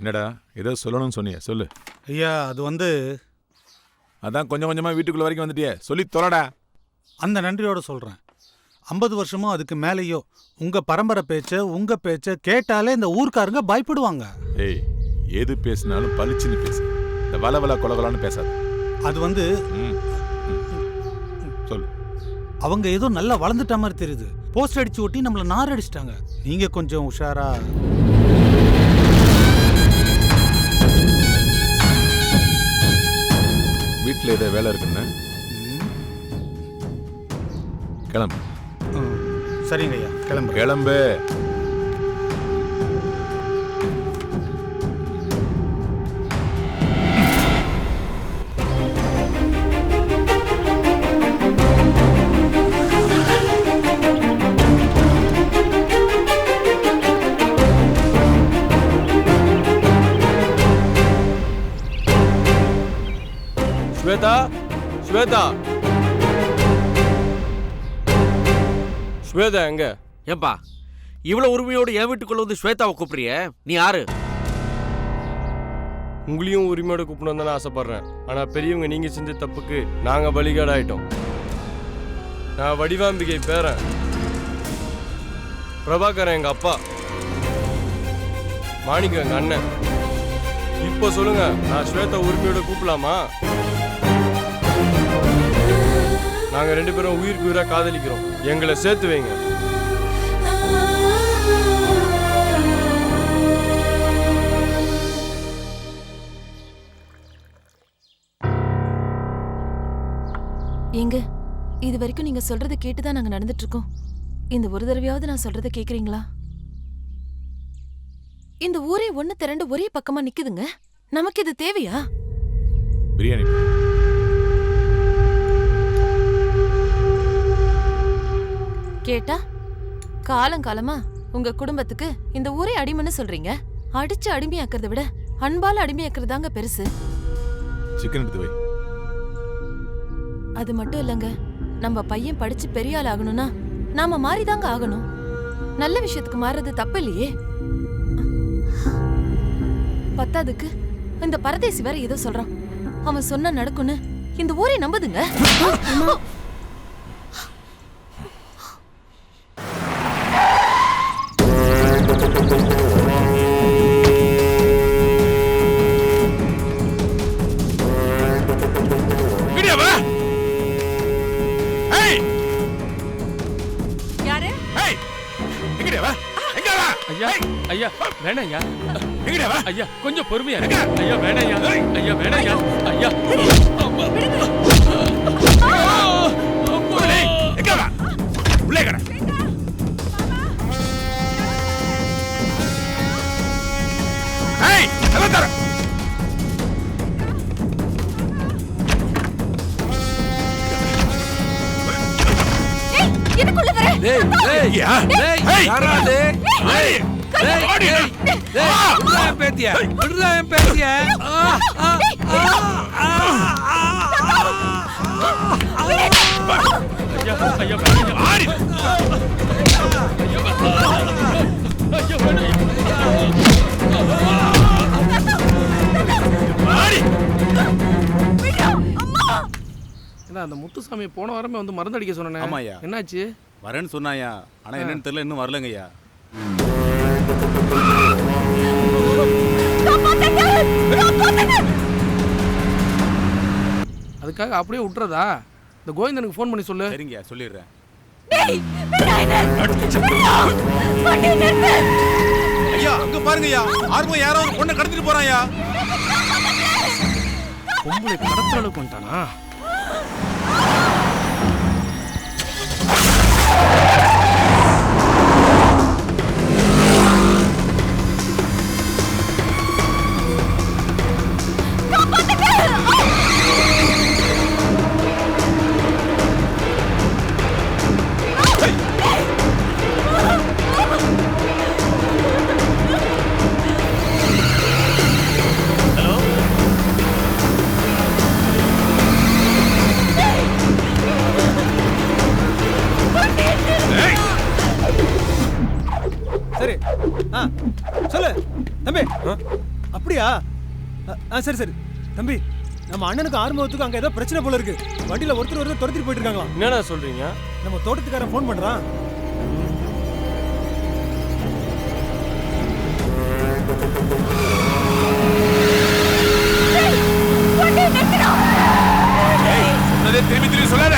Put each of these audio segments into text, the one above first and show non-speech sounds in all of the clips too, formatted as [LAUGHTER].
என்னடா ஏதோ சொல்லணும்னு சொன்னியே சொல்லு. ஐயா அது வந்து அதான் கொஞ்சம் கொஞ்சமா வீட்டுக்குள்ள வரைக்கும் வந்துட்டியே சொல்லி தொலைடா. அந்த நன்றியோட சொல்றேன். ஐம்பது வருஷமோ அதுக்கு மேலேயோ உங்க பரம்பரை பேச்ச உங்க பேச்ச கேட்டாலே இந்த ஊர்க்காரங்க பயப்படுவாங்க. ஏய் எது பேசினாலும் பளிச்சுன்னு பேசு. இந்த வள வள கொலகலான்னு பேசாத. அது வந்து ம். சொல்லு. அவங்க ஏதோ நல்லா வளர்ந்துட்ட மாதிரி தெரியுது. போஸ்ட் அடிச்சு ஒட்டி நம்மள நார் அடிச்சிட்டாங்க. நீங்க கொஞ்சம் உஷாரா வீட்டில் ஏதோ வேலை இருக்குன்னு. கிளம்பு. சரிங்க ஐயா கிளம்புறேன் கிளம்பு. ஸ்வேதா எங்க? ஏன்பா இவ்வளவு உரிமையோடு என் வீட்டுக்குள்ள வந்து ஸ்வேதாவை கூப்பிடுறிய? நீ யாரு? உங்களையும் உரிமையோட கூப்பிடணும் தானே ஆசைப்படுறேன். ஆனா பெரியவங்க நீங்க செஞ்ச தப்புக்கு நாங்க பலிகாடு ஆயிட்டோம் நான் வடிவாம்பிகை பேரன். பிரபாகரன் எங்க அப்பா. மாணிக்கம் எங்க அண்ணன். இப்போ சொல்லுங்க நான் ஸ்வேதா உரிமையோட கூப்பிடலாமா? நாங்க ரெண்டு பேரும் உயிருக்கு உயிரா காதலிக்கிறோம். எங்களை சேர்த்து வைங்க. ஏங்க இது வரைக்கும் நீங்க சொல்றத கேட்டு தான் நாங்க நடந்துட்டு இருக்கோம். இந்த ஒரு தடவையாவது நான் சொல்றத கேக்குறீங்களா? இந்த ஊரே ஒண்ணு திரண்டு ஒரே பக்கமா நிக்குதுங்க. நமக்கு இது தேவையா? பிரியாணி. கேட்டா? காலங்காலமா உங்க குடும்பத்துக்கு இந்த ஊரே அடிமைன்னு சொல்றீங்க. அடிச்சு அடிமையாக்குறத விட அன்பால அடிமையாக்குறதாங்க பெருசு. சிக்கன் எடுத்து வை. அது மட்டும் இல்லங்க. நம்ம பையன் படிச்சு பெரிய ஆள் ஆகணும்னா நாம மாறிதாங்க ஆகணும். நல்ல விஷயத்துக்கு மாறுறது தப்பு இல்லையே. பத்தாதுக்கு இந்த பரதேசி வேற ஏதோ சொல்றான். அவன் சொன்னா நடக்கும்னு இந்த ஊரே நம்புதுங்க. வேணாம் ஐயா கொஞ்சம் பொறுமையா இருங்க ஐயா வேணாம் ஐயா வேணாம் ஐயா உள்ளே கடை எதுக்குள்ள வர டேய் டேய் டேய். யாரா டேய் டேய் பேத்திய விட்றா என் பேத்திய. ஏன்னா அந்த முத்துசாமி போன வாரமே வந்து மருந்து அடிக்க சொன்னேன். ஆமாய்யா. என்னாச்சு? வரேன்னு சொன்னாயா ஆனா என்னன்னு தெரியல இன்னும் வரலங்கய்யா. அதுக்காக அப்படியே விட்டுறதா? இந்த கோவிந்தனுக்கு ஃபோன் பண்ணி சொல்லு. சரிங்கய்யா சொல்லிடுறேன். ஐயா அங்க பாருங்கய்யா ஆர்வம் யாரோ ஒரு பொண்ணை கடத்திட்டு போறான்யா பொம்பளை கடத்துற அளவுக்கு வந்துட்டானா? ஆ சரி சரி. தம்பி நம்ம அண்ணனுக்கு ஆறுமுகத்துக்கு அங்க ஏதோ பிரச்சனை போல இருக்கு. வண்டியில ஒருத்தர் ஒருத்தர் துரத்திட்டு போயிட்டு இருக்காங்களாம் என்னடா சொல்றீங்க? நம்ம தோட்டத்துக்காரன் ஃபோன் சொன்னதே திரும்பி திரும்பி சொல்லாத.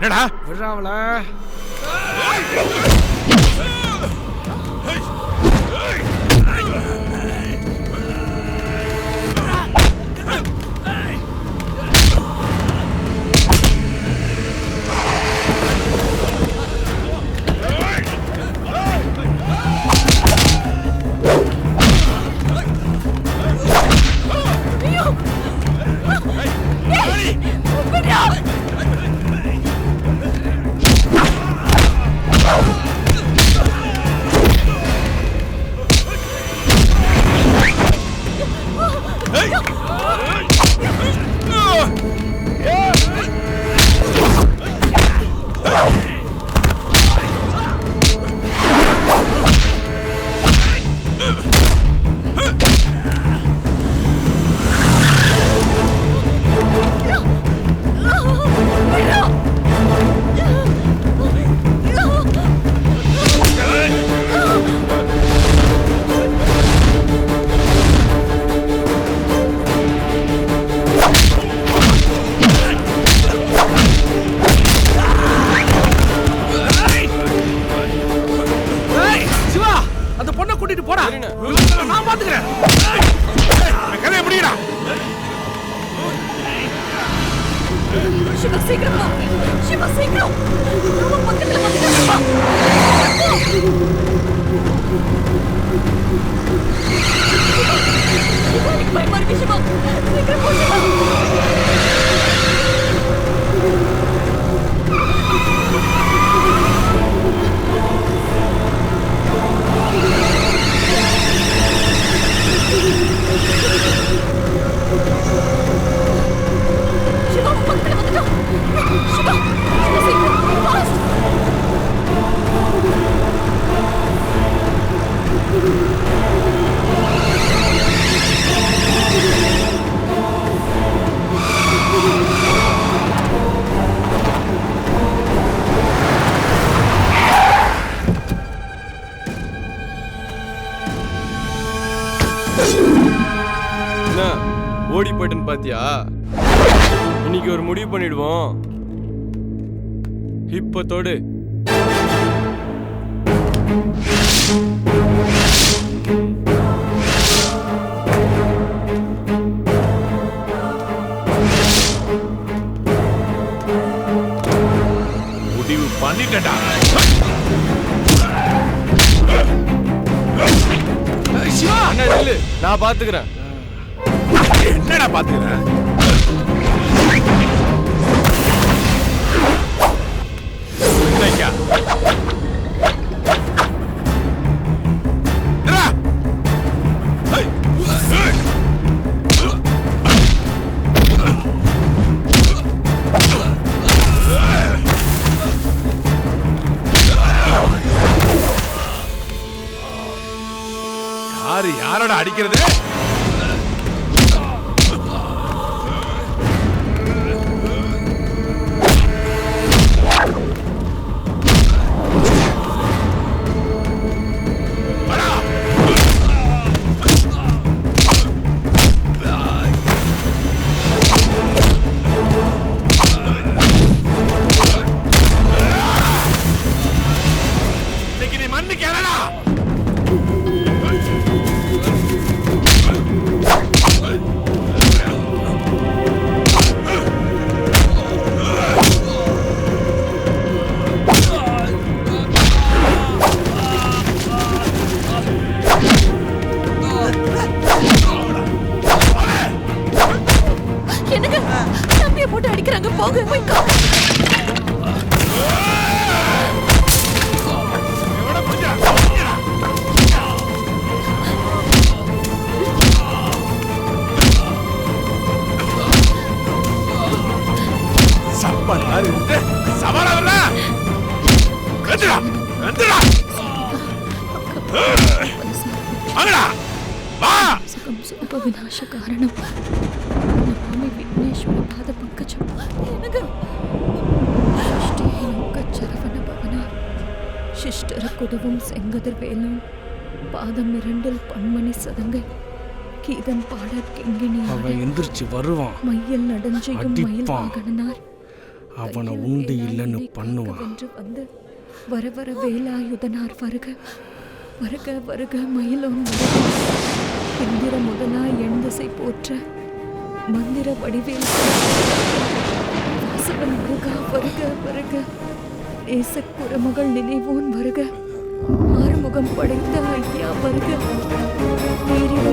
என்னடா? விடுறாங்கள. Oh! இன்னைக்கு ஒரு முடிவு பண்ணிடுவோம். இப்ப தொடு. மாட்டிக்கிட்டா சிவா அண்ணா நில்லு நான் பாத்துக்கிறேன். என்னடா பாத்துக்கிறேன் அடிக்கிறது? சப்பல் யாரு விட்டு சவாலா வரல வந்துடா வந்துடா வாங்கடா வா సుఖం సుఖ వినాశ కారణం నమామి విఘ్నేశ్వర పాద పంకజం சரவண பவனா சிஷ்டர குதவும் செங்கதிர் வேலும் பாதம் இரண்டில் பன்மணி சதங்கை கீதம் பாட கிங்கினி அவன் எந்திரிச்சு வருவான் மையல் நடஞ்செய்யும் மயில் அடிப்பான். வாகனார் அவனை உண்டு இல்லைன்னு பண்ணுவான். வந்து வர வர வேலாயுதனார் வருக வருக வருக மயிலோன் இந்திர முதலாய் எண் திசை போற்ற மந்திர வடிவேல் வாசவன் வருகா வருக வருக. நேசக் குரமகள் நினைவோன் வருக ஆறுமுகம் படைத்த ஐயா வருக. நேரிடும்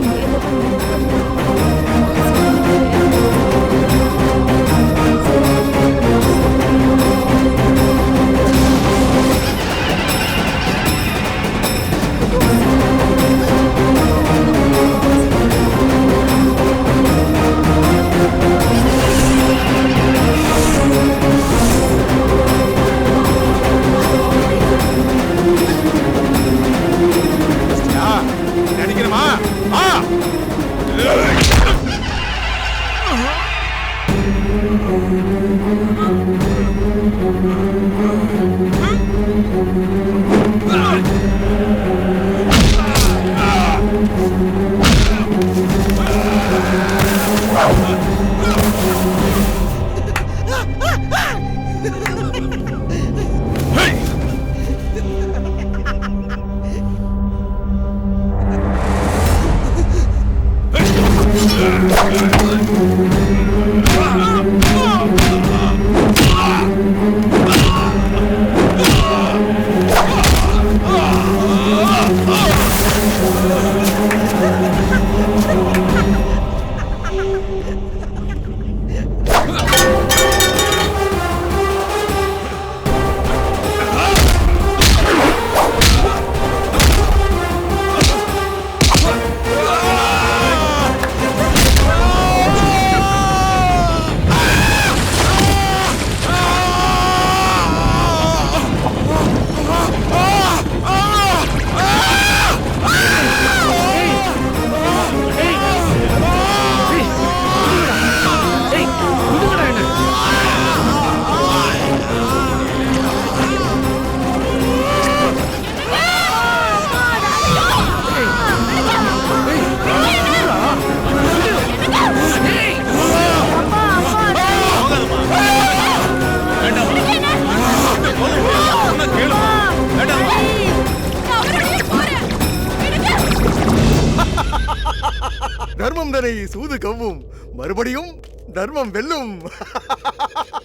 மறுபடியும் தர்மம் வெல்லும். [LAUGHS]